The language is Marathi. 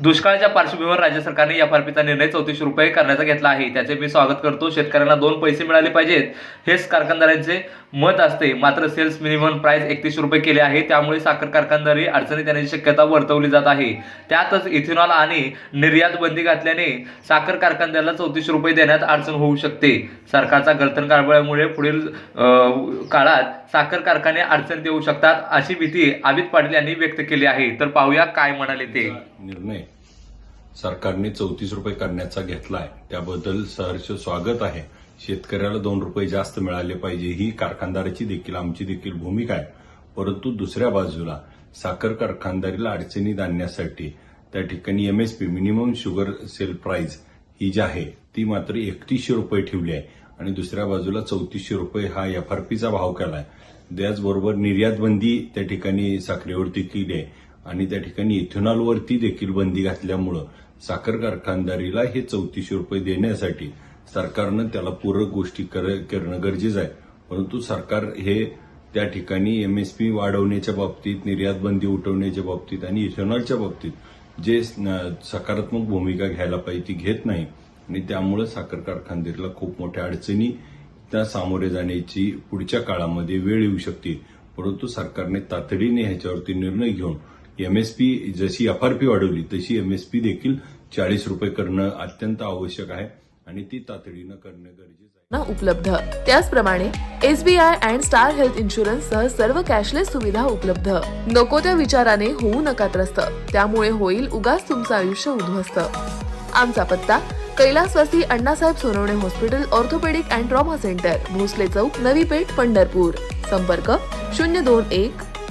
दुष्काळाच्या पार्श्वभूमीवर राज्य सरकारने या पीचा निर्णय चौतीसशे रुपये करण्याचा घेतला आहे. त्याचे मी स्वागत करतो. शेतकऱ्यांना दोन पैसे मिळाले पाहिजेत. हेच कारखानदारांचे मत असते. मात्र सेल्स मिनिमम प्राइस एकतीसशे रुपये केले आहे. त्यामुळे साखर कारखानदारी अडचणीत येण्याची शक्यता वर्तवली जात आहे. त्यातच इथेनॉल आणि निर्यात बंदी घातल्याने साखर कारखानदाराला चौतीसशे रुपये देण्यात अडचण होऊ शकते. सरकारचा गळतण कारभारामुळे पुढील काळात साखर कारखाने अडचणीत येऊ शकतात अशी भीती अमित पाटील यांनी व्यक्त केली आहे. तर पाहूया काय म्हणाले ते. निर्णय. सरकारने चौतीस रुपये करण्याचा घेतलाय. त्याबद्दल सहर्ष स्वागत आहे. शेतकऱ्याला दोन रुपये जास्त मिळाले पाहिजे ही कारखानदाराची देखील आमची देखील भूमिका आहे. परंतु दुसऱ्या बाजूला साखर कारखानदारीला अडचणीत आणण्यासाठी त्या ठिकाणी MSP minimum sugar sale price ही जी आहे ती मात्र एकतीसशे रुपये ठेवली आहे. आणि दुसऱ्या बाजूला चौतीसशे रुपये हा एफ आर पीचा भाव केलाय. त्याचबरोबर निर्यात बंदी त्या ठिकाणी साखरेवरती केली आहे. आणि त्या ठिकाणी इथेनॉलवरती देखील बंदी घातल्यामुळं साखर कारखानदारीला हे चौतीसशे रुपये देण्यासाठी सरकारनं त्याला पूरक गोष्टी कर- करणं गरजेचं आहे. परंतु सरकार हे त्या ठिकाणी एम एस पी वाढवण्याच्या बाबतीत निर्यात बंदी उठवण्याच्या बाबतीत आणि इथेनॉलच्या बाबतीत जे सकारात्मक भूमिका घ्यायला पाहिजे ती घेत नाही. आणि त्यामुळे साखर कारखानदारीला खूप मोठ्या अडचणी त्या सामोरे जाण्याची पुढच्या काळामध्ये वेळ येऊ शकते. परंतु सरकारने तातडीने ह्याच्यावरती निर्णय घेऊन एमएसपी जशी एफआरपी वाढवली तशी एमएसपी देखील चाळीस रुपये करणं अत्यंत आवश्यक आहे आणि ती तातडीनं करणं गरजेचं आहे. ना उपलब्ध. त्याचप्रमाणे SBI and star health insurance सह सर्व कॅशलेस सुविधा उपलब्ध. नको त्या विचाराने होऊ नका त्रस्त. त्यामुळे होईल उगाच तुमचं आयुष्य उद्ध्वस्त. आमचा पत्ता कैलासवासी Annasaheb Sonawane hospital orthopaedic and trauma centre Bhosale Chowk Navi Peth Pandharpur. संपर्क शून्य दोन एक